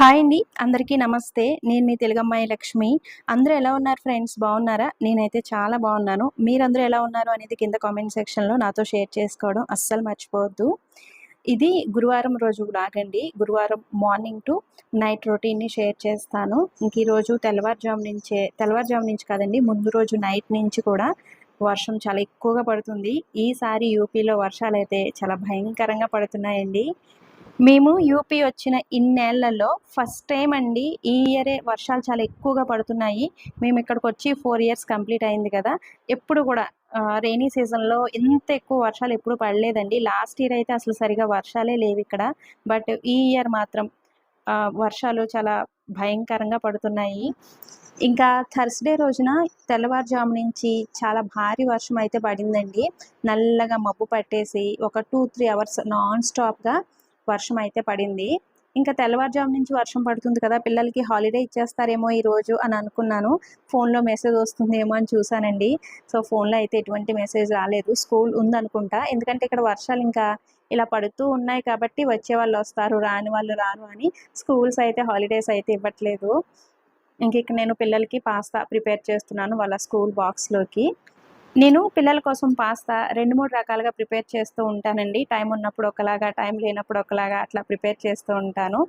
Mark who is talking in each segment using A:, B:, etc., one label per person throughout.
A: Hi అండి. అందరికీ నమస్తే. నేను మీ తెలుగమ్మాయి లక్ష్మి. అందరూ ఎలా ఉన్నారు ఫ్రెండ్స్? బాగున్నారా? నేనైతే చాలా బాగున్నాను. మీరందరూ ఎలా ఉన్నారు అనేది కింద కామెంట్ సెక్షన్లో నాతో షేర్ చేసుకోవడం అస్సలు మర్చిపోవద్దు. ఇది గురువారం రోజు లాగండి గురువారం మార్నింగ్ టు నైట్ రొటీన్ని షేర్ చేస్తాను. ఇంక ఈరోజు తెల్లవారుజాము నుంచే తెల్లవారుజాము నుంచి కాదండి ముందు రోజు నైట్ నుంచి కూడా వర్షం చాలా ఎక్కువగా పడుతుంది. ఈసారి యూపీలో వర్షాలు అయితే చాలా భయంకరంగా పడుతున్నాయండి. మేము యూపీ వచ్చిన ఇన్నేళ్ళలో ఫస్ట్ టైం అండి ఈ ఇయరే వర్షాలు చాలా ఎక్కువగా పడుతున్నాయి. మేము ఇక్కడికి వచ్చి ఫోర్ ఇయర్స్ కంప్లీట్ అయింది కదా. ఎప్పుడు కూడా రెయినీ సీజన్లో ఇంత ఎక్కువ వర్షాలు ఎప్పుడు పడలేదండి. లాస్ట్ ఇయర్ అయితే అసలు సరిగా వర్షాలే లేవు ఇక్కడ. బట్ ఈ ఇయర్ మాత్రం వర్షాలు చాలా భయంకరంగా పడుతున్నాయి. ఇంకా థర్స్డే రోజున తెల్లవారుజాము నుంచి చాలా భారీ వర్షం అయితే పడిందండి. నల్లగా మబ్బు పట్టేసి ఒక టూ త్రీ అవర్స్ నాన్ స్టాప్గా వర్షం అయితే పడింది. ఇంకా తెల్లవారుజాము నుంచి వర్షం పడుతుంది కదా పిల్లలకి హాలిడే ఇచ్చేస్తారేమో ఈ రోజు అని అనుకున్నాను. ఫోన్లో మెసేజ్ వస్తుందేమో అని చూసానండి సో ఫోన్లో అయితే ఎటువంటి మెసేజ్ రాలేదు. స్కూల్ ఉందనుకుంటా. ఎందుకంటే ఇక్కడ వర్షాలు ఇంకా ఇలా పడుతూ ఉన్నాయి కాబట్టి వచ్చే వాళ్ళు వస్తారు రాని వాళ్ళు రారు అని స్కూల్స్ అయితే హాలిడేస్ అయితే ఇవ్వట్లేదు. ఇంక ఇక్కడ నేను పిల్లలకి పాస్తా ప్రిపేర్ చేస్తున్నాను వాళ్ళ స్కూల్ బాక్స్లోకి. నేను పిల్లల కోసం పాస్తా రెండు మూడు రకాలుగా ప్రిపేర్ చేస్తూ ఉంటానండి. టైం ఉన్నప్పుడు ఒకలాగా టైం లేనప్పుడు ఒకలాగా అట్లా ప్రిపేర్ చేస్తూ ఉంటాను.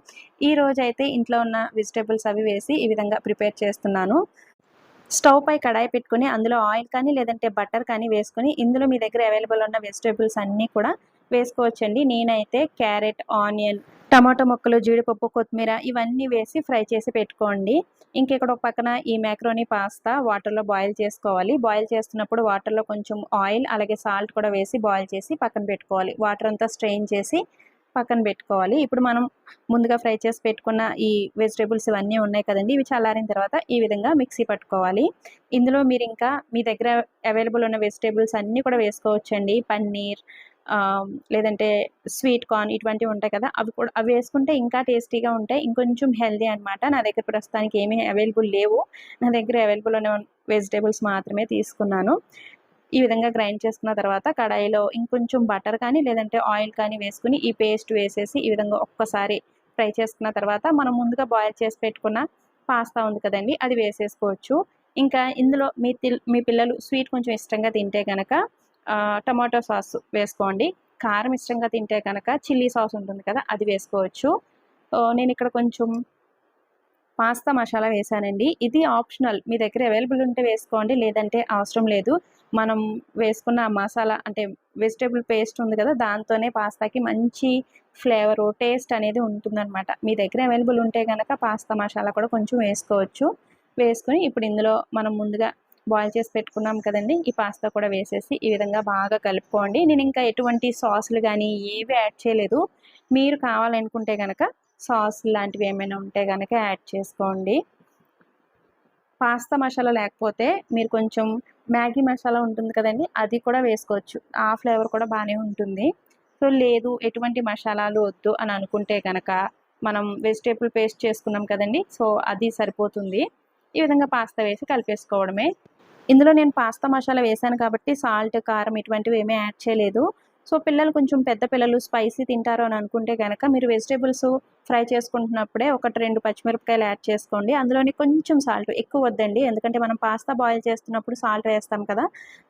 A: ఈ రోజైతే ఇంట్లో ఉన్న వెజిటేబుల్స్ అవి వేసి ఈ విధంగా ప్రిపేర్ చేస్తున్నాను. స్టవ్ పై కడాయి పెట్టుకొని అందులో ఆయిల్ కానీ లేదంటే బటర్ కానీ వేసుకుని ఇందులో మీ దగ్గర అవైలబుల్ ఉన్న వెజిటేబుల్స్ అన్నీ కూడా వేసుకోవచ్చండి. నేనైతే క్యారెట్ ఆనియన్ టమాటో ముక్కలు జీడిపప్పు కొత్తిమీర ఇవన్నీ వేసి ఫ్రై చేసి పెట్టుకోండి. ఇంకెక్కడ ఒక పక్కన ఈ మ్యాక్రోనీ పాస్తా వాటర్లో బాయిల్ చేసుకోవాలి. బాయిల్ చేస్తున్నప్పుడు వాటర్లో కొంచెం ఆయిల్ అలాగే సాల్ట్ కూడా వేసి బాయిల్ చేసి పక్కన పెట్టుకోవాలి. వాటర్ అంతా స్ట్రెయిన్ చేసి పక్కన పెట్టుకోవాలి. ఇప్పుడు మనం ముందుగా ఫ్రై చేసి పెట్టుకున్న ఈ వెజిటేబుల్స్ ఇవన్నీ ఉన్నాయి కదండి. ఇవి చల్లారిన తర్వాత ఈ విధంగా మిక్సీ పట్టుకోవాలి. ఇందులో మీరు ఇంకా మీ దగ్గర అవైలబుల్ ఉన్న వెజిటేబుల్స్ అన్నీ కూడా వేసుకోవచ్చండి. పన్నీర్ లేదంటే స్వీట్ కార్న్ ఇటువంటివి ఉంటాయి కదా అవి కూడా అవి వేసుకుంటే ఇంకా టేస్టీగా ఉంటాయి. ఇంకొంచెం హెల్దీ అన్నమాట. నా దగ్గర ప్రస్తుతానికి ఏమీ అవైలబుల్ లేవు. నా దగ్గర అవైలబుల్ ఉన్న వెజిటేబుల్స్ మాత్రమే తీసుకున్నాను. ఈ విధంగా గ్రైండ్ చేసుకున్న తర్వాత కడాయిలో ఇంకొంచెం బటర్ కానీ లేదంటే ఆయిల్ కానీ వేసుకుని ఈ పేస్ట్ వేసేసి ఈ విధంగా ఒక్కసారి ఫ్రై చేసుకున్న తర్వాత మనం ముందుగా బాయిల్ చేసి పెట్టుకున్న పాస్తా ఉంది కదండి అది వేసేసుకోవచ్చు. ఇంకా ఇందులో మీ మీ పిల్లలు స్వీట్ కొంచెం ఇష్టంగా తింటే కనుక టమాటో సాస్ వేసుకోండి. కారం ఇష్టంగా తింటే కనుక చిల్లీ సాస్ ఉంటుంది కదా అది వేసుకోవచ్చు. నేను ఇక్కడ కొంచెం పాస్తా మసాలా వేసానండి. ఇది ఆప్షనల్. మీ దగ్గర అవైలబుల్ ఉంటే వేసుకోండి లేదంటే అవసరం లేదు. మనం వేసుకున్న మసాలా అంటే వెజిటేబుల్ పేస్ట్ ఉంది కదా దాంతోనే పాస్తాకి మంచి ఫ్లేవరు టేస్ట్ అనేది ఉంటుందన్నమాట. మీ దగ్గర అవైలబుల్ ఉంటే కనుక పాస్తా మసాలా కూడా కొంచెం వేసుకోవచ్చు. వేసుకుని ఇప్పుడు ఇందులో మనం ముందుగా బాయిల్ చేసి పెట్టుకున్నాం కదండి. ఈ పాస్తా కూడా వేసేసి ఈ విధంగా బాగా కలుపుకోండి. నేను ఇంకా ఎటువంటి సాసులు కానీ ఏవి యాడ్ చేయలేదు. మీరు కావాలనుకుంటే కనుక సాస్ లాంటివి ఏమైనా ఉంటే కనుక యాడ్ చేసుకోండి. పాస్తా మసాలా లేకపోతే మీరు కొంచెం మ్యాగీ మసాలా ఉంటుంది కదండి అది కూడా వేసుకోవచ్చు. ఆ ఫ్లేవర్ కూడా బాగానే ఉంటుంది. సో లేదు ఎటువంటి మసాలాలు వద్దు అని అనుకుంటే కనుక మనం వెజిటేబుల్ పేస్ట్ చేసుకున్నాం కదండి సో అది సరిపోతుంది. ఈ విధంగా పాస్తా వేసి కలిపేసుకోవడమే. ఇందులో నేను పాస్తా మసాలా వేసాను కాబట్టి సాల్ట్ కారం ఇటువంటివి ఏమీ యాడ్ చేయలేదు. సో పిల్లలు కొంచెం పెద్ద పిల్లలు స్పైసీ తింటారు అని అనుకుంటే కనుక మీరు వెజిటేబుల్స్ ఫ్రై చేసుకుంటున్నప్పుడే ఒకటి రెండు పచ్చిమిరపకాయలు యాడ్ చేసుకోండి. అందులోని కొంచెం సాల్ట్ ఎక్కువ వద్దండి. ఎందుకంటే మనం పాస్తా బాయిల్ చేస్తున్నప్పుడు సాల్ట్ వేస్తాం కదా.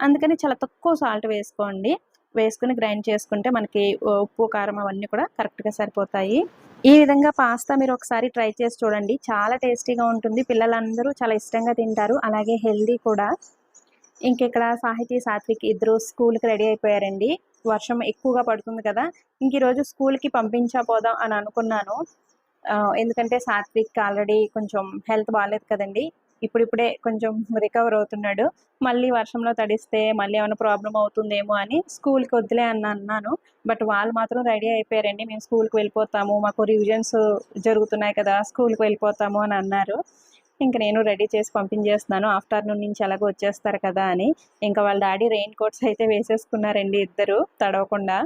A: అందుకని చాలా తక్కువ సాల్ట్ వేసుకోండి. వేసుకుని గ్రైండ్ చేసుకుంటే మనకి ఉప్పు కారం అవన్నీ కూడా కరెక్ట్గా సరిపోతాయి. ఈ విధంగా పాస్తా మీరు ఒకసారి ట్రై చేసి చూడండి. చాలా టేస్టీగా ఉంటుంది. పిల్లలందరూ చాలా ఇష్టంగా తింటారు. అలాగే హెల్దీ కూడా. ఇంకెక్కడ సాహితీ సాత్విక్ ఇద్దరు స్కూల్కి రెడీ అయిపోయారండి. వర్షం ఎక్కువగా పడుతుంది కదా. ఇంక ఈరోజు స్కూల్కి పంపించబోదాం అని అనుకున్నాను. ఎందుకంటే సాత్విక్ ఆల్రెడీ కొంచెం హెల్త్ బాగాలేదు కదండి. ఇప్పుడిప్పుడే కొంచెం రికవర్ అవుతున్నాడు. మళ్ళీ వర్షంలో తడిస్తే మళ్ళీ ఏమైనా ప్రాబ్లం అవుతుందేమో అని స్కూల్కి వద్దులే అని అన్నాను. బట్ వాళ్ళు మాత్రం రెడీ అయిపోయారండి. మేము స్కూల్కి వెళ్ళిపోతాము. మాకు రివిజన్స్ జరుగుతున్నాయి కదా స్కూల్కి వెళ్ళిపోతాము అని అన్నారు. ఇంకా నేను రెడీ చేసి పంపించేస్తున్నాను. ఆఫ్టర్నూన్ నుంచి ఎలాగో వచ్చేస్తారు కదా అని. ఇంకా వాళ్ళ డాడీ రెయిన్ కోట్స్ అయితే వేసేసుకున్నారండి ఇద్దరు తడవకుండా.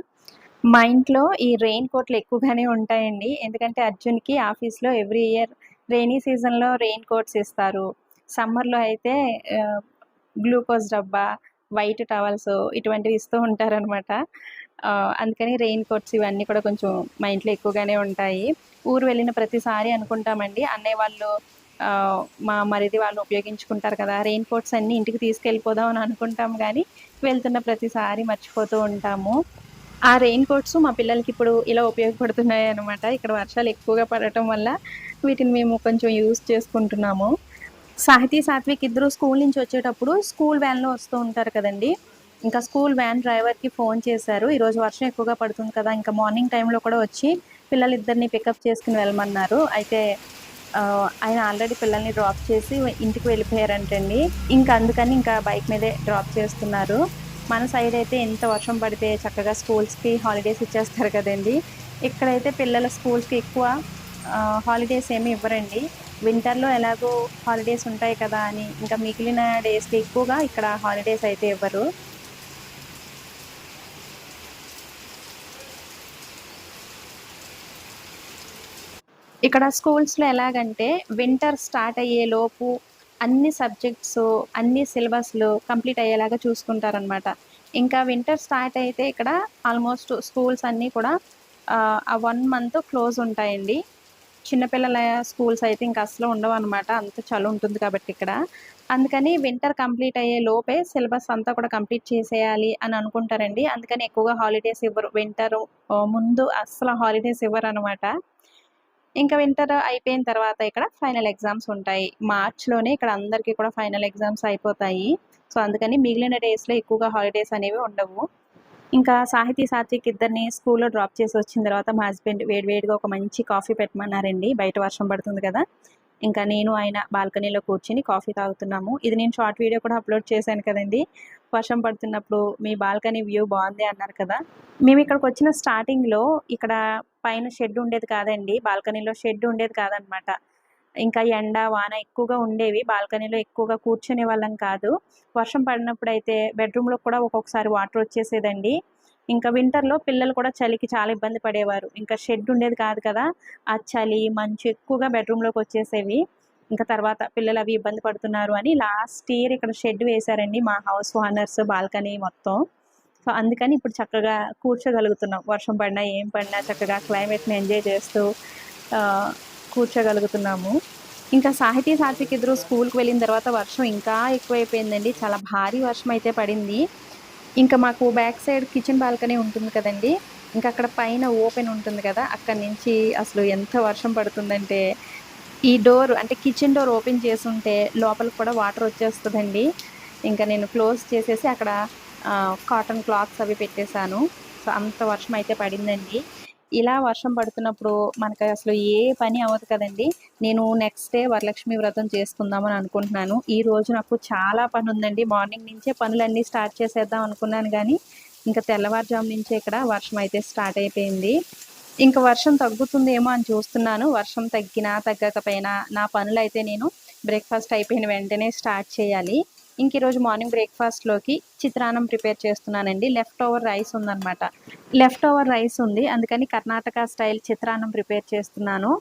A: మా ఇంట్లో ఈ రెయిన్ కోట్లు ఎక్కువగానే ఉంటాయండి. ఎందుకంటే అర్జున్కి ఆఫీస్లో ఎవ్రీ ఇయర్ రెయినీ సీజన్లో రెయిన్ కోట్స్ ఇస్తారు. సమ్మర్లో అయితే గ్లూకోజ్ డబ్బా వైట్ టవల్స్ ఇటువంటివి ఇస్తూ ఉంటారనమాట అనమాట అందుకని రెయిన్ కోట్స్ ఇవన్నీ కూడా కొంచెం మా ఇంట్లో ఎక్కువగానే ఉంటాయి. ఊరు వెళ్ళిన ప్రతిసారి అనుకుంటామండి. అన్నయ్య వాళ్ళు మా మరిది వాళ్ళు ఉపయోగించుకుంటారు కదా రెయిన్ కోట్స్ అన్నీ ఇంటికి తీసుకెళ్ళిపోదాం అని అనుకుంటాం కానీ వెళ్తున్న ప్రతిసారి మర్చిపోతూ ఉంటాము. ఆ రెయిన్ కోట్స్ మా పిల్లలకి ఇప్పుడు ఇలా ఉపయోగపడుతున్నాయి అనమాట ఇక్కడ వర్షాలు ఎక్కువగా పడటం వల్ల వీటిని మేము కొంచెం యూజ్ చేసుకుంటున్నాము. సాహితీ సాత్విక్ ఇద్దరు స్కూల్ నుంచి వచ్చేటప్పుడు స్కూల్ వ్యాన్లో వస్తూ ఉంటారు కదండి. ఇంకా స్కూల్ వ్యాన్ డ్రైవర్కి ఫోన్ చేశారు. ఈరోజు వర్షం ఎక్కువగా పడుతుంది కదా ఇంకా మార్నింగ్ టైంలో కూడా వచ్చి పిల్లలిద్దరిని పికప్ చేసుకుని వెళ్ళమన్నారు. అయితే ఆయన ఆల్రెడీ పిల్లల్ని డ్రాప్ చేసి ఇంటికి వెళ్ళిపోయారంటండి. ఇంకా అందుకని ఇంకా బైక్ మీదే డ్రాప్ చేస్తున్నారు. మన సైడ్ అయితే ఎంత వర్షం పడితే చక్కగా స్కూల్స్కి హాలిడేస్ ఇచ్చేస్తారు కదండి. ఇక్కడైతే పిల్లల స్కూల్స్కి ఎక్కువ హాలిడేస్ ఏమి ఇవ్వరండి. వింటర్లో ఎలాగో హాలిడేస్ ఉంటాయి కదా అని ఇంకా మిగిలిన డేస్కి ఎక్కువగా ఇక్కడ హాలిడేస్ అయితే ఇవ్వరు. ఇక్కడ స్కూల్స్లో ఎలాగంటే వింటర్ స్టార్ట్ అయ్యేలోపు అన్ని సబ్జెక్ట్స్ అన్ని సిలబస్లు కంప్లీట్ అయ్యేలాగా చూసుకుంటారనమాట ఇంకా వింటర్ స్టార్ట్ అయితే ఇక్కడ ఆల్మోస్ట్ స్కూల్స్ అన్నీ కూడా ఆ వన్ మంత్ క్లోజ్ ఉంటాయండి. చిన్నపిల్లల స్కూల్స్ అయితే ఇంకా అసలు ఉండవు అనమాట అంత చలి ఉంటుంది కాబట్టి ఇక్కడ. అందుకని వింటర్ కంప్లీట్ అయ్యే లోపే సిలబస్ అంతా కూడా కంప్లీట్ చేసేయాలి అని అనుకుంటారండి. అందుకని ఎక్కువగా హాలిడేస్ ఇవ్వరు. వింటర్ ముందు అస్సలు హాలిడేస్ ఇవ్వరు అనమాట ఇంకా వింటర్ అయిపోయిన తర్వాత ఇక్కడ ఫైనల్ ఎగ్జామ్స్ ఉంటాయి. మార్చ్లోనే ఇక్కడ అందరికీ కూడా ఫైనల్ ఎగ్జామ్స్ అయిపోతాయి. సో అందుకని మిగిలిన డేస్లో ఎక్కువగా హాలిడేస్ అనేవి ఉండవు. ఇంకా సాహితీ సాత్విక్ ఇద్దరిని స్కూల్లో డ్రాప్ చేసి వచ్చిన తర్వాత మా హస్బెండ్ వేడివేడిగా ఒక మంచి కాఫీ పెట్టమన్నారండి. బయట వర్షం పడుతుంది కదా. ఇంకా నేను ఆయన బాల్కనీలో కూర్చుని కాఫీ తాగుతున్నాము. ఇది నేను షార్ట్ వీడియో కూడా అప్లోడ్ చేశాను కదండి. వర్షం పడుతున్నప్పుడు మీ బాల్కనీ వ్యూ బాగుంది అన్నారు కదా. మేము ఇక్కడికి వచ్చిన స్టార్టింగ్లో ఇక్కడ పైన షెడ్ ఉండేది కాదండి. బాల్కనీలో షెడ్ ఉండేది కాదనమాట. ఇంకా ఎండ వాన ఎక్కువగా ఉండేవి. బాల్కనీలో ఎక్కువగా కూర్చునే వాళ్ళం కాదు. వర్షం పడినప్పుడు అయితే బెడ్రూమ్లో కూడా ఒక్కొక్కసారి వాటర్ వచ్చేసేదండి. ఇంకా వింటర్లో పిల్లలు కూడా చలికి చాలా ఇబ్బంది పడేవారు. ఇంకా షెడ్ ఉండేది కాదు కదా. ఆ చలి మంచు ఎక్కువగా బెడ్రూమ్లోకి వచ్చేసేవి. ఇంకా తర్వాత పిల్లలు అవి ఇబ్బంది పడుతున్నారు అని లాస్ట్ ఇయర్ ఇక్కడ షెడ్ వేశారండి మా హౌస్ ఓనర్స్ బాల్కనీ మొత్తం. సో అందుకని ఇప్పుడు చక్కగా కూర్చోగలుగుతున్నాం. వర్షం పడినా ఏం పడినా చక్కగా క్లైమేట్ని ఎంజాయ్ చేస్తూ కూర్చోగలుగుతున్నాము. ఇంకా సాహితీ సాత్విక్ ఇద్దరు స్కూల్కి వెళ్ళిన తర్వాత వర్షం ఇంకా ఎక్కువైపోయిందండి. చాలా భారీ వర్షం అయితే పడింది. ఇంకా మాకు బ్యాక్ సైడ్ కిచెన్ బాల్కనీ ఉంటుంది కదండి. ఇంకా అక్కడ పైన ఓపెన్ ఉంటుంది కదా అక్కడి నుంచి అసలు ఎంత వర్షం పడుతుందంటే ఈ డోర్ అంటే కిచెన్ డోర్ ఓపెన్ చేసి ఉంటే లోపలికి కూడా వాటర్ వచ్చేస్తుందండి. ఇంకా నేను క్లోజ్ చేసేసి అక్కడ కాటన్ క్లాత్స్ అవి పెట్టేశాను. సో అంత వర్షం అయితే పడిందండి. ఇలా వర్షం పడుతున్నప్పుడు మనకి అసలు ఏ పని అవ్వదు కదండి. నేను నెక్స్ట్ డే వరలక్ష్మి వ్రతం చేసుకుందామని అనుకుంటున్నాను. ఈ రోజు నాకు చాలా పని ఉందండి. మార్నింగ్ నుంచే పనులన్నీ స్టార్ట్ చేసేద్దాం అనుకున్నాను కానీ ఇంకా తెల్లవారుజాము నుంచే ఇక్కడ వర్షం అయితే స్టార్ట్ అయిపోయింది. ఇంకా వర్షం తగ్గుతుందేమో అని చూస్తున్నాను. వర్షం తగ్గినా తగ్గకపోయినా నా పనులు అయితే నేను బ్రేక్ఫాస్ట్ అయిపోయిన వెంటనే స్టార్ట్ చేయాలి. ఇంక ఈరోజు మార్నింగ్ బ్రేక్ఫాస్ట్లోకి చిత్రాన్నం ప్రిపేర్ చేస్తున్నానండి. లెఫ్ట్ ఓవర్ రైస్ ఉందనమాట లెఫ్ట్ ఓవర్ రైస్ ఉంది. అందుకని కర్ణాటక స్టైల్ చిత్రాన్నం ప్రిపేర్ చేస్తున్నాను.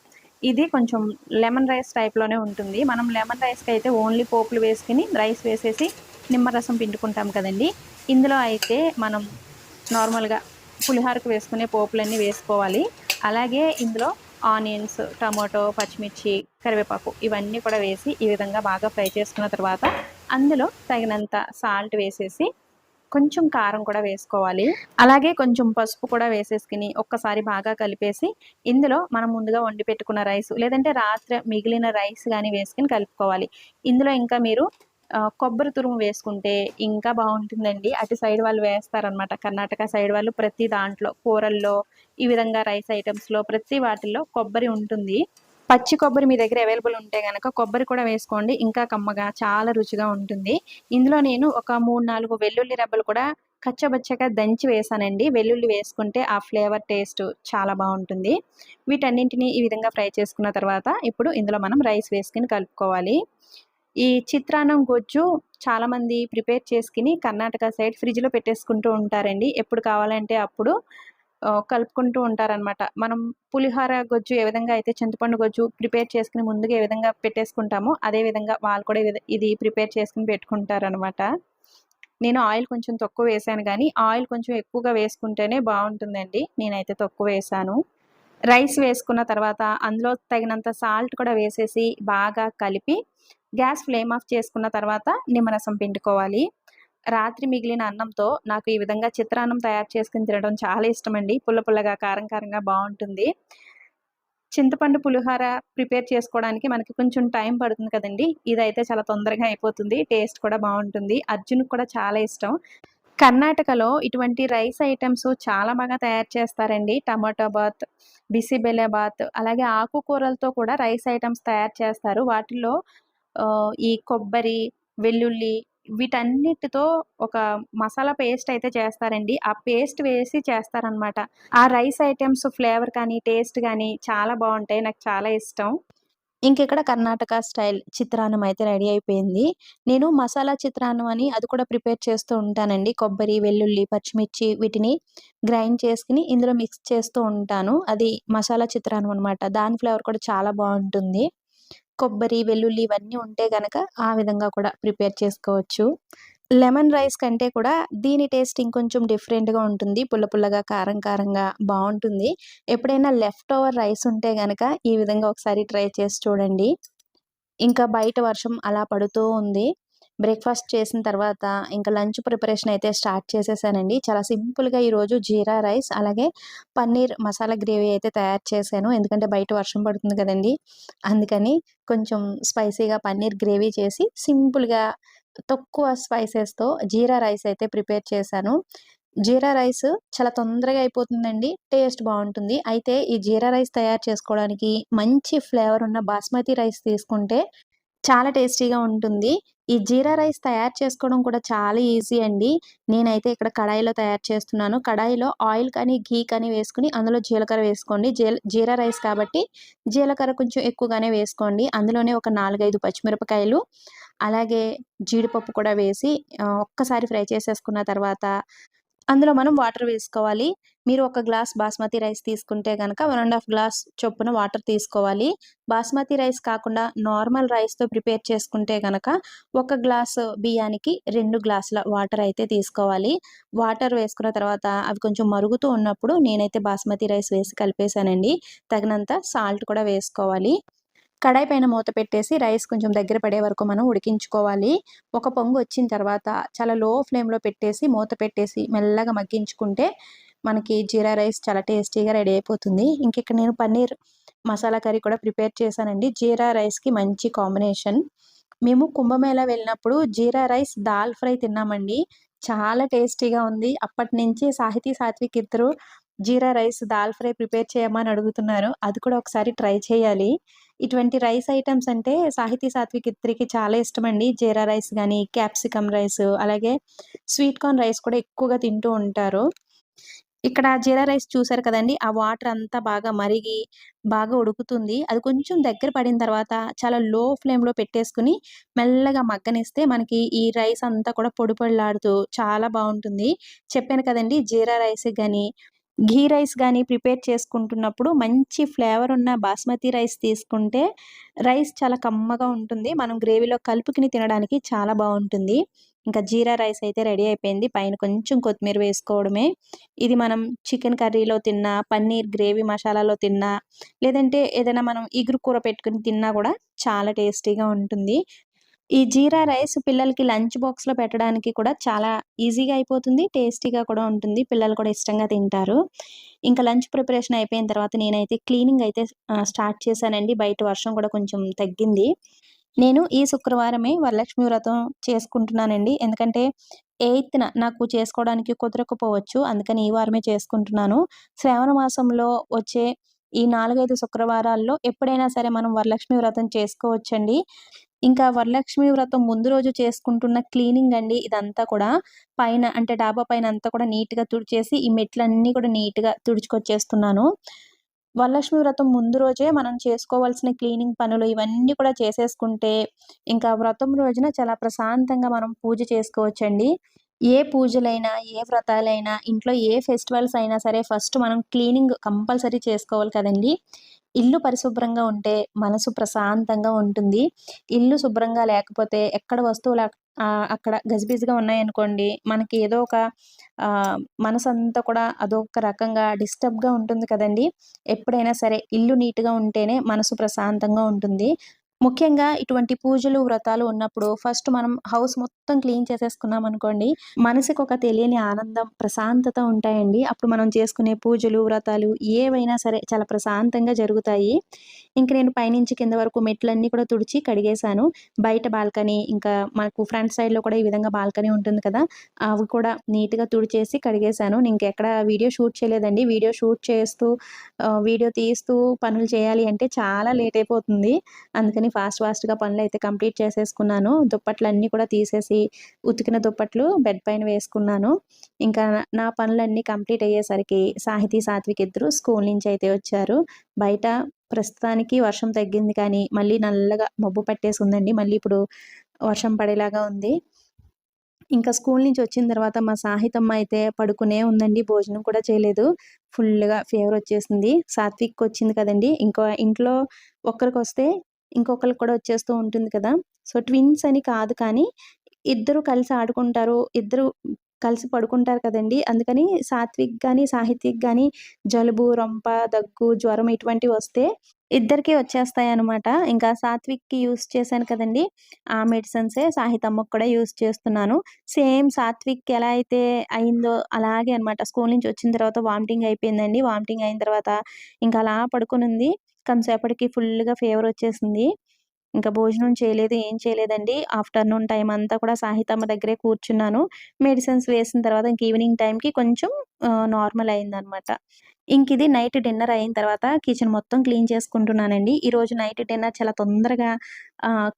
A: ఇది కొంచెం లెమన్ రైస్ టైప్లోనే ఉంటుంది. మనం లెమన్ రైస్కి అయితే ఓన్లీ పోపులు వేసుకుని రైస్ వేసేసి నిమ్మరసం పిండుకుంటాం కదండి. ఇందులో అయితే మనం నార్మల్గా పులిహోరకు వేసుకునే పోపులన్నీ వేసుకోవాలి. అలాగే ఇందులో ఆనియన్స్ టమాటో పచ్చిమిర్చి కరివేపాకు ఇవన్నీ కూడా వేసి ఈ విధంగా బాగా ఫ్రై చేసుకున్న తర్వాత అందులో తగినంత సాల్ట్ వేసేసి కొంచెం కారం కూడా వేసుకోవాలి. అలాగే కొంచెం పసుపు కూడా వేసేసుకుని ఒక్కసారి బాగా కలిపేసి ఇందులో మనం ముందుగా వండి పెట్టుకున్న రైస్ లేదంటే రాత్రి మిగిలిన రైస్ కానీ వేసుకుని కలుపుకోవాలి. ఇందులో ఇంకా మీరు కొబ్బరి తురుము వేసుకుంటే ఇంకా బాగుంటుందండి. అటు సైడ్ వాళ్ళు వేస్తారనమాట కర్ణాటక సైడ్ వాళ్ళు ప్రతి దాంట్లో కూరల్లో ఈ విధంగా రైస్ ఐటమ్స్లో ప్రతి వాటిల్లో కొబ్బరి ఉంటుంది. పచ్చి కొబ్బరి మీ దగ్గర అవైలబుల్ ఉంటే కనుక కొబ్బరి కూడా వేసుకోండి. ఇంకా కమ్మగా చాలా రుచిగా ఉంటుంది. ఇందులో నేను ఒక మూడు నాలుగు వెల్లుల్లి రెబ్బలు కూడా కచ్చబచ్చగా దంచి వేసానండి. వెల్లుల్లి వేసుకుంటే ఆ ఫ్లేవర్ టేస్ట్ చాలా బాగుంటుంది. వీటన్నింటినీ ఈ విధంగా ఫ్రై చేసుకున్న తర్వాత ఇప్పుడు ఇందులో మనం రైస్ వేసుకుని కలుపుకోవాలి. ఈ చిత్రాన్నం గొజ్జు చాలామంది ప్రిపేర్ చేసుకుని కర్ణాటక సైడ్ ఫ్రిడ్జ్లో పెట్టేసుకుంటూ ఉంటారండి. ఎప్పుడు కావాలంటే అప్పుడు కలుపుకుంటూ ఉంటారనమాట మనం పులిహోర గొజ్జు ఏ విధంగా అయితే చింతపండు గొజ్జు ప్రిపేర్ చేసుకుని ముందుగా ఏ విధంగా పెట్టేసుకుంటామో అదే విధంగా వాళ్ళు కూడా ఇది ప్రిపేర్ చేసుకుని పెట్టుకుంటారనమాట నేను ఆయిల్ కొంచెం తక్కువ వేసాను కానీ ఆయిల్ కొంచెం ఎక్కువగా వేసుకుంటేనే బాగుంటుందండి. నేనైతే తక్కువ వేసాను. రైస్ వేసుకున్న తర్వాత అందులో తగినంత సాల్ట్ కూడా వేసేసి బాగా కలిపి గ్యాస్ ఫ్లేమ్ ఆఫ్ చేసుకున్న తర్వాత నిమ్మరసం పిండుకోవాలి. రాత్రి మిగిలిన అన్నంతో నాకు ఈ విధంగా చిత్రాన్నం తయారు చేసుకుని తినడం చాలా ఇష్టం అండి పుల్ల పుల్లగా కారం కారంగా బాగుంటుంది. చింతపండు పులిహోర ప్రిపేర్ చేసుకోవడానికి మనకి కొంచెం టైం పడుతుంది కదండి. ఇదైతే చాలా తొందరగా అయిపోతుంది. టేస్ట్ కూడా బాగుంటుంది. అర్జున్కి కూడా చాలా ఇష్టం. కర్ణాటకలో ఇటువంటి రైస్ ఐటమ్స్ చాలా బాగా తయారు చేస్తారండి. టమాటో బాత్ బిసిబెలే బాత్ అలాగే ఆకుకూరలతో కూడా రైస్ ఐటమ్స్ తయారు చేస్తారు. వాటిలో ఈ కొబ్బరి వెల్లుల్లి వీటన్నిటితో ఒక మసాలా పేస్ట్ అయితే చేస్తారండి. ఆ పేస్ట్ వేసి చేస్తారనమాట. ఆ రైస్ ఐటమ్స్ ఫ్లేవర్ కానీ టేస్ట్ కానీ చాలా బాగుంటాయి. నాకు చాలా ఇష్టం. ఇంకెక్కడ కర్ణాటక స్టైల్ చిత్రాన్నం అయితే రెడీ అయిపోయింది. నేను మసాలా చిత్రాన్నం అని అది కూడా ప్రిపేర్ చేస్తూ ఉంటానండి. కొబ్బరి వెల్లుల్లి పచ్చిమిర్చి వీటిని గ్రైండ్ చేసుకుని ఇందులో మిక్స్ చేస్తూ ఉంటాను. అది మసాలా చిత్రాన్నం అనమాట. దాని ఫ్లేవర్ కూడా చాలా బాగుంటుంది. కొబ్బరి వెల్లుల్లి ఇవన్నీ ఉంటే గనక ఆ విధంగా కూడా ప్రిపేర్ చేసుకోవచ్చు. లెమన్ రైస్ కంటే కూడా దీని టేస్ట్ ఇంకొంచెం డిఫరెంట్గా ఉంటుంది. పుల్ల పుల్లగా కారం కారంగా బాగుంటుంది. ఎప్పుడైనా లెఫ్ట్ ఓవర్ రైస్ ఉంటే గనక ఈ విధంగా ఒకసారి ట్రై చేసి చూడండి. ఇంకా బయట వర్షం అలా పడుతూ ఉంది. బ్రేక్ఫాస్ట్ చేసిన తర్వాత ఇంకా లంచ్ ప్రిపరేషన్ అయితే స్టార్ట్ చేసేసానండి. చాలా సింపుల్గా ఈరోజు జీరా రైస్ అలాగే పన్నీర్ మసాలా గ్రేవీ అయితే తయారు చేశాను. ఎందుకంటే బయట వర్షం పడుతుంది కదండి. అందుకని కొంచెం స్పైసీగా పన్నీర్ గ్రేవీ చేసి సింపుల్గా తక్కువ స్పైసెస్తో జీరా రైస్ అయితే ప్రిపేర్ చేశాను. జీరా రైస్ చాలా తొందరగా అయిపోతుందండి. టేస్ట్ బాగుంటుంది. అయితే ఈ జీరా రైస్ తయారు చేసుకోవడానికి మంచి ఫ్లేవర్ ఉన్న బాస్మతి రైస్ తీసుకుంటే చాలా టేస్టీగా ఉంటుంది. ఈ జీరా రైస్ తయారు చేసుకోవడం కూడా చాలా ఈజీ అండి. నేనైతే ఇక్కడ కడాయిలో తయారు చేస్తున్నాను. కడాయిలో ఆయిల్ కానీ ఘీ కానీ వేసుకుని అందులో జీలకర్ర వేసుకోండి. జీరా రైస్ కాబట్టి జీలకర్ర కొంచెం ఎక్కువగానే వేసుకోండి. అందులోనే ఒక నాలుగైదు పచ్చిమిరపకాయలు అలాగే జీడిపప్పు కూడా వేసి ఒక్కసారి ఫ్రై చేసేసుకున్న తర్వాత అందులో మనం వాటర్ వేసుకోవాలి. మీరు ఒక గ్లాస్ బాస్మతి రైస్ తీసుకుంటే కనుక వన్ అండ్ హాఫ్ గ్లాస్ చొప్పున వాటర్ తీసుకోవాలి. బాస్మతి రైస్ కాకుండా నార్మల్ రైస్తో ప్రిపేర్ చేసుకుంటే కనుక ఒక గ్లాస్ బియ్యానికి రెండు గ్లాసుల వాటర్ అయితే తీసుకోవాలి. వాటర్ వేసుకున్న తర్వాత అవి కొంచెం మరుగుతూ ఉన్నప్పుడు నేనైతే బాస్మతి రైస్ వేసి కలిపేశానండి. తగినంత సాల్ట్ కూడా వేసుకోవాలి. కడాయి పైన మూత పెట్టేసి రైస్ కొంచెం దగ్గర పడే వరకు మనం ఉడికించుకోవాలి. ఒక పొంగు వచ్చిన తర్వాత చాలా లో ఫ్లేమ్లో పెట్టేసి మూత పెట్టేసి మెల్లగా మగ్గించుకుంటే మనకి జీరా రైస్ చాలా టేస్టీగా రెడీ అయిపోతుంది. ఇంక ఇక్కడ నేను పన్నీర్ మసాలా కర్రీ కూడా ప్రిపేర్ చేశానండి. జీరా రైస్కి మంచి కాంబినేషన్. మేము కుంభమేళ వెళ్ళినప్పుడు జీరా రైస్ దాల్ ఫ్రై తిన్నామండి. చాలా టేస్టీగా ఉంది. అప్పటి నుంచి సాహితీ సాత్విక్ ఇద్దరు jeera rice dal fry prepare చేయమని అడుగుతున్నారు. అది కూడా ఒకసారి ట్రై చేయాలి. ఇటువంటి రైస్ ఐటమ్స్ అంటే సాహితీ సాత్విక్ ఇద్దరికి చాలా ఇష్టం అండి జీరా రైస్ కానీ క్యాప్సికమ్ రైస్ అలాగే స్వీట్ కార్న్ రైస్ కూడా ఎక్కువగా తింటూ ఉంటారు. ఇక్కడ జీరా రైస్ చూసారు కదండి? ఆ వాటర్ అంతా బాగా మరిగి బాగా ఉడుకుతుంది. అది కొంచెం దగ్గర పడిన తర్వాత చాలా లో ఫ్లేమ్లో పెట్టేసుకుని మెల్లగా మగ్గనిస్తే మనకి ఈ రైస్ అంతా కూడా పొడి పొడిలాడుతూ చాలా బాగుంటుంది. చెప్పాను కదండి జీరా రైస్ కానీ ఘీ రైస్ కానీ ప్రిపేర్ చేసుకుంటున్నప్పుడు మంచి ఫ్లేవర్ ఉన్న బాస్మతి రైస్ తీసుకుంటే రైస్ చాలా కమ్మగా ఉంటుంది. మనం గ్రేవీలో కలుపుకుని తినడానికి చాలా బాగుంటుంది. ఇంకా జీరా రైస్ అయితే రెడీ అయిపోయింది. పైన కొంచెం కొత్తిమీర వేసుకోవడమే. ఇది మనం చికెన్ కర్రీలో తిన్నా పన్నీర్ గ్రేవీ మసాలాలో తిన్నా లేదంటే ఏదైనా మనం ఇగురు కూర పెట్టుకుని తిన్నా కూడా చాలా టేస్టీగా ఉంటుంది. ఈ జీరా రైస్ పిల్లలకి లంచ్ బాక్స్లో పెట్టడానికి కూడా చాలా ఈజీగా అయిపోతుంది టేస్టీగా కూడా ఉంటుంది. పిల్లలు కూడా ఇష్టంగా తింటారు. ఇంకా లంచ్ ప్రిపరేషన్ అయిపోయిన తర్వాత నేనైతే క్లీనింగ్ అయితే స్టార్ట్ చేశానండి. బయట వర్షం కూడా కొంచెం తగ్గింది. నేను ఈ శుక్రవారమే వరలక్ష్మి వ్రతం చేసుకుంటున్నానండి. ఎందుకంటే ఎయిత్న నాకు చేసుకోవడానికి కుదరకపోవచ్చు. అందుకని ఈ వారమే చేసుకుంటున్నాను. శ్రావణ మాసంలో వచ్చే ఈ నాలుగైదు శుక్రవారాల్లో ఎప్పుడైనా సరే మనం వరలక్ష్మి వ్రతం చేసుకోవచ్చండి. ఇంకా వరలక్ష్మి వ్రతం ముందు రోజు చేసుకుంటున్న క్లీనింగ్ అండి ఇదంతా కూడా. పైన అంటే డాబా పైన అంతా కూడా నీట్గా తుడిచేసి ఈ మెట్లన్నీ కూడా నీట్గా తుడుచుకొచ్చేస్తున్నాను. వరలక్ష్మి వ్రతం ముందు రోజే మనం చేసుకోవాల్సిన క్లీనింగ్ పనులు ఇవన్నీ కూడా చేసేసుకుంటే ఇంకా వ్రతం రోజున చాలా ప్రశాంతంగా మనం పూజ చేసుకోవచ్చండి. ఏ పూజలైనా ఏ వ్రతాలైనా ఇంట్లో ఏ ఫెస్టివల్స్ అయినా సరే ఫస్ట్ మనం క్లీనింగ్ కంపల్సరీ చేసుకోవాలి కదండి ఇల్లు పరిశుభ్రంగా ఉంటే మనసు ప్రశాంతంగా ఉంటుంది ఇల్లు శుభ్రంగా లేకపోతే ఎక్కడ వస్తువులు అక్కడ గజిబిజిగా ఉన్నాయనుకోండి, మనకి ఏదో ఒక మనసు అంతా కూడా అదొక రకంగా డిస్టర్బ్‌గా ఉంటుంది కదండీ! ఎప్పుడైనా సరే ఇల్లు నీట్‌గా ఉంటేనే మనసు ప్రశాంతంగా ఉంటుంది. ముఖ్యంగా ఇటువంటి పూజలు, వ్రతాలు ఉన్నప్పుడు ఫస్ట్ మనం హౌస్ మొత్తం క్లీన్ చేసేసుకున్నాము అనుకోండి మనసుకు ఒక తెలియని ఆనందం, ప్రశాంతత ఉంటాయండి. అప్పుడు మనం చేసుకునే పూజలు, వ్రతాలు ఏవైనా సరే చాలా ప్రశాంతంగా జరుగుతాయి. ఇంక నేను పైనుంచి కింద వరకు మెట్లన్నీ కూడా తుడిచి కడిగేశాను. బయట బాల్కనీ, ఇంకా మనకు ఫ్రంట్ సైడ్‌లో కూడా ఈ విధంగా బాల్కనీ ఉంటుంది కదా! అవి కూడా నీట్‌గా తుడిచేసి కడిగేశాను. ఇంకెక్కడ వీడియో షూట్ చేయలేదండి. వీడియో షూట్ చేస్తూ వీడియో తీస్తూ పనులు చేయాలి అంటే చాలా లేట్ అయిపోతుంది. అందుకని ఫాస్ట్ ఫాస్ట్‌గా పనులు అయితే కంప్లీట్ చేసేసుకున్నాను. దుప్పట్లన్నీ కూడా తీసేసి, ఉతికిన దుప్పట్లు బెడ్ పైన వేసుకున్నాను. ఇంకా నా పనులన్నీ కంప్లీట్ అయ్యేసరికి సాహితీ, సాత్విక్ ఇద్దరు స్కూల్ నుంచి అయితే వచ్చారు. బయట ప్రస్తుతానికి వర్షం తగ్గింది కానీ, మళ్ళీ నల్లగా మబ్బు పట్టేసి ఉందండి. మళ్ళీ ఇప్పుడు వర్షం పడేలాగా ఉంది. ఇంకా స్కూల్ నుంచి వచ్చిన తర్వాత మా సాహితమ్మ అయితే పడుకునే ఉందండి. భోజనం కూడా చేయలేదు. ఫుల్‌గా ఫీవర్ వచ్చేసింది. సాత్విక్ వచ్చింది కదండీ! ఇంకో ఇంట్లో ఒక్కరికి వస్తే ఇంకొకరికి కూడా వచ్చేస్తూ ఉంటుంది కదా! సో, ట్విన్స్ అని కాదు కానీ, ఇద్దరు కలిసి ఆడుకుంటారు. ఇద్దరు కలిసి పడుకుంటారు కదండి అందుకని సాత్విక్ కానీ సాహిత్యక్ కానీ జలుబు, రొంప, దగ్గు, జ్వరం ఇటువంటివి వస్తే ఇద్దరికి వచ్చేస్తాయి అనమాట ఇంకా సాత్విక్‌కి యూస్ చేశాను కదండీ! ఆ మెడిసిన్సే సాహితమ్మకు కూడా యూజ్ చేస్తున్నాను. సేమ్ సాత్విక్ ఎలా అయితే అయిందో అలాగే అనమాట. స్కూల్ నుంచి వచ్చిన తర్వాత వామిటింగ్ అయిపోయిందండి. వామిటింగ్ అయిన తర్వాత ఇంకా అలా పడుకునుంది కొంతసేపటికి ఫుల్‌గా ఫీవర్ వచ్చేసింది. ఇంకా భోజనం చేయలేదు, ఏం చేయలేదండి. ఆఫ్టర్‌నూన్ టైం అంతా కూడా సాహితమ్మ దగ్గరే కూర్చున్నాను. మెడిసిన్స్ వేసిన తర్వాత ఇంక ఈవినింగ్ టైంకి కొంచెం నార్మల్ అయిందనమాట. ఇంక ఇది నైట్ డిన్నర్ అయిన తర్వాత కిచెన్ మొత్తం క్లీన్ చేసుకుంటున్నానండి. ఈరోజు నైట్ డిన్నర్ చాలా తొందరగా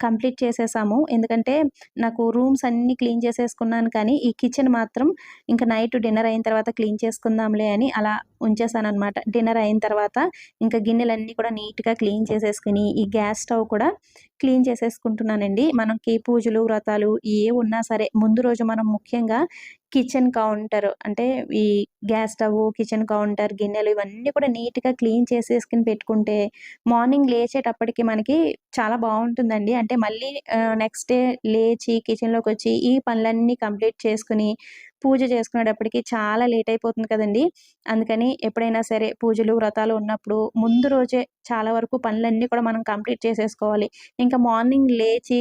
A: కంప్లీట్ చేసేసాము. ఎందుకంటే నాకు రూమ్స్ అన్నీ క్లీన్ చేసేసుకున్నాను కానీ, ఈ కిచెన్ మాత్రం ఇంకా నైట్ డిన్నర్ అయిన తర్వాత క్లీన్ చేసుకుందాంలే అని అలా ఉంచేసాననమాట. డిన్నర్ అయిన తర్వాత ఇంకా గిన్నెలన్నీ కూడా నీట్‌గా క్లీన్ చేసేసుకుని ఈ గ్యాస్ స్టవ్ కూడా క్లీన్ చేసేసుకుంటున్నానండి. మనకి పూజలు, వ్రతాలు ఏ ఉన్నా సరే ముందు రోజు మనం ముఖ్యంగా కిచెన్ కౌంటర్ అంటే ఈ గ్యాస్ స్టవ్, కిచెన్ కౌంటర్, గిన్నెలు ఇవన్నీ కూడా నీట్‌గా క్లీన్ చేసేసుకుని పెట్టుకుంటే మార్నింగ్ లేచేటప్పటికి మనకి చాలా బాగుంటుందండి అంటే మళ్ళీ నెక్స్ట్ డే లేచి కిచెన్‌లోకొచ్చి ఈ పనులన్నీ కంప్లీట్ చేసుకొని పూజ చేసుకునేటప్పటికి చాలా లేట్ అయిపోతుంది కదండీ! అందుకని ఎప్పుడైనా సరే పూజలు, వ్రతాలు ఉన్నప్పుడు ముందు రోజే చాలా వరకు పనులన్నీ కూడా మనం కంప్లీట్ చేసేసుకోవాలి. ఇంకా మార్నింగ్ లేచి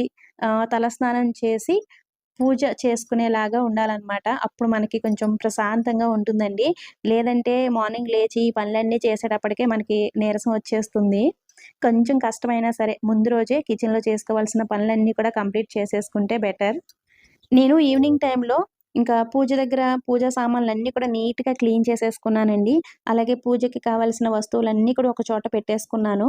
A: తలస్నానం చేసి పూజ చేసుకునేలాగా ఉండాలన్నమాట అప్పుడు మనకి కొంచెం ప్రశాంతంగా ఉంటుందండి. లేదంటే మార్నింగ్ లేచి ఈ పనులన్నీ చేసేటప్పటికే మనకి నీరసం వచ్చేస్తుంది. కొంచెం కష్టమైనా సరే ముందు రోజే కిచెన్‌లో చేసుకోవాల్సిన పనులన్నీ కూడా కంప్లీట్ చేసేసుకుంటే బెటర్. నేను ఈవినింగ్ టైంలో ఇంకా పూజ దగ్గర పూజా సామాన్లన్నీ కూడా నీట్‌గా క్లీన్ చేసేసుకున్నానండి. అలాగే పూజకి కావాల్సిన వస్తువులన్నీ కూడా ఒక చోట పెట్టేసుకున్నాను.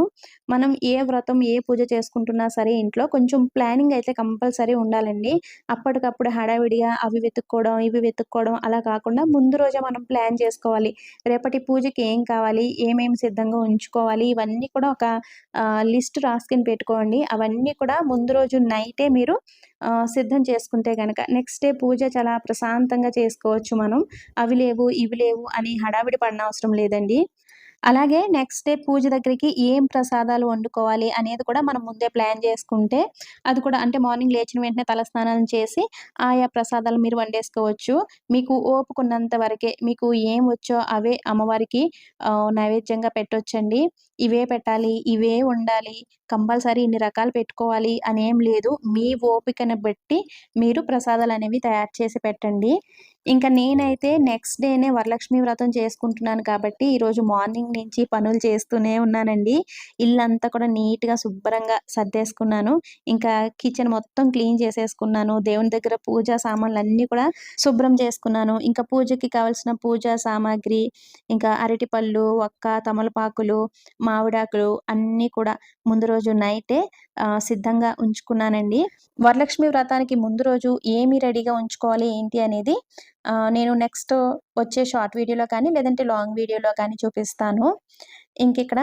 A: మనం ఏ వ్రతం, ఏ పూజ చేసుకుంటున్నా సరే ఇంట్లో కొంచెం ప్లానింగ్ అయితే కంపల్సరీ ఉండాలండి. అప్పటికప్పుడు హడావిడిగా అవి వెతుక్కోవడం, ఇవి వెతుక్కోవడం అలా కాకుండా ముందు రోజే మనం ప్లాన్ చేసుకోవాలి. రేపటి పూజకి ఏం కావాలి, ఏమేమి సిద్ధంగా ఉంచుకోవాలి ఇవన్నీ కూడా ఒక లిస్ట్ రాసుకుని పెట్టుకోండి. అవన్నీ కూడా ముందు రోజు నైటే మీరు సిద్ధం చేసుకుంటే కనుక నెక్స్ట్ డే పూజ చాలా ప్రశాంతంగా చేసుకోవచ్చు మనం. అవి లేవు, ఇవి లేవు అని హడావిడి పడనవసరం లేదండి. అలాగే నెక్స్ట్ డే పూజ దగ్గరికి ఏం ప్రసాదాలు వండుకోవాలి అనేది కూడా మనం ముందే ప్లాన్ చేసుకుంటే, అది కూడా అంటే మార్నింగ్ లేచిన వెంటనే తలస్నానం చేసి ఆయా ప్రసాదాలు మీరు వండేసుకోవచ్చు. మీకు ఓపుకున్నంత వరకే మీకు ఏం వచ్చో అవే అమ్మవారికి నైవేద్యంగా పెట్టొచ్చండి. ఇవే పెట్టాలి, ఇవే ఉండాలి కంపల్సరీ ఇన్ని రకాలు పెట్టుకోవాలి అనేం లేదు. మీ ఓపికను బట్టి మీరు ప్రసాదాలు అనేవి తయారు చేసి పెట్టండి. ఇంకా నేనైతే నెక్స్ట్ డేనే వరలక్ష్మి వ్రతం చేసుకుంటున్నాను కాబట్టి, ఈరోజు మార్నింగ్ నుంచి పనులు చేస్తూనే ఉన్నానండి. ఇల్లంతా కూడా నీట్‌గా శుభ్రంగా సర్దేసుకున్నాను. ఇంకా కిచెన్ మొత్తం క్లీన్ చేసేసుకున్నాను. దేవుని దగ్గర పూజా సామాన్లన్నీ కూడా శుభ్రం చేసుకున్నాను. ఇంకా పూజకి కావాల్సిన పూజా సామాగ్రి, ఇంకా అరటిపళ్ళు, ఒక్క, తమలపాకులు, మావిడాకులు అన్నీ కూడా ముందు రోజు నైటే సిద్ధంగా ఉంచుకున్నానండి. వరలక్ష్మి వ్రతానికి ముందు రోజు ఏమి రెడీగా ఉంచుకోవాలి ఏంటి అనేది నేను నెక్స్ట్ వచ్చే షార్ట్ వీడియోలో కానీ, లేదంటే లాంగ్ వీడియోలో కానీ చూపిస్తాను. ఇంక ఇక్కడ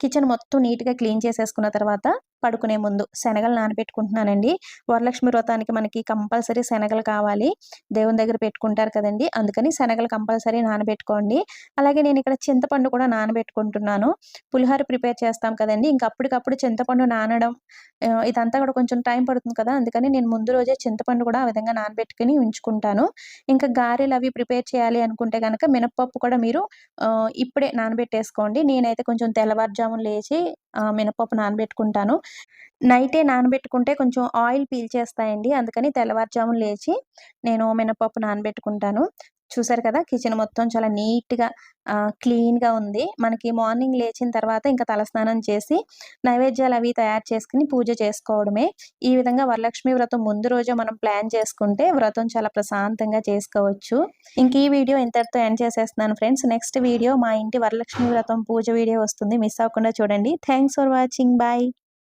A: కిచెన్ మొత్తం నీట్గా క్లీన్ చేసేసుకున్న తర్వాత పడుకునే ముందు శనగలు నానబెట్టుకుంటున్నానండి. వరలక్ష్మి వ్రతానికి మనకి కంపల్సరీ శనగలు కావాలి. దేవుని దగ్గర పెట్టుకుంటారు కదండి. అందుకని శనగలు కంపల్సరీ నానబెట్టుకోండి. అలాగే నేను ఇక్కడ చింతపండు కూడా నానబెట్టుకుంటున్నాను. పులిహోర ప్రిపేర్ చేస్తాం కదండి. ఇంకా అప్పటికప్పుడు చింతపండు నానడం ఇదంతా కూడా కొంచెం టైం పడుతుంది కదా. అందుకని నేను ముందు రోజే చింతపండు కూడా ఆ విధంగా నానబెట్టుకుని ఉంచుకుంటాను. ఇంకా గారెలు అవి ప్రిపేర్ చేయాలి అనుకుంటే కనుక మినపప్పు కూడా మీరు ఇప్పుడే నానబెట్టేసుకోండి. నేనైతే కొంచెం తెల్లవారుజామున లేచి ఆ, మినపప్పు నానబెట్టుకుంటాను. నైటే నానబెట్టుకుంటే కొంచెం ఆయిల్ పీల్చేస్తాయండి అందుకని తెల్లవారుజామున లేచి నేను మినపప్పు నానబెట్టుకుంటాను. చూసారు కదా? కిచెన్ మొత్తం చాలా నీట్గా క్లీన్గా ఉంది. మనకి మార్నింగ్ లేచిన తర్వాత ఇంకా తలస్నానం చేసి నైవేద్యాలు అవి తయారు చేసుకుని పూజ చేసుకోవడమే. ఈ విధంగా వరలక్ష్మి వ్రతం ముందు రోజే మనం ప్లాన్ చేసుకుంటే వ్రతం చాలా ప్రశాంతంగా చేసుకోవచ్చు. ఇంక ఈ వీడియో ఇంతటితో ఎండ్ చేసేస్తున్నాను ఫ్రెండ్స్. నెక్స్ట్ వీడియో మా ఇంటి వరలక్ష్మి వ్రతం పూజ వీడియో వస్తుంది. మిస్ అవ్వకుండా చూడండి. Thanks for watching. బాయ్.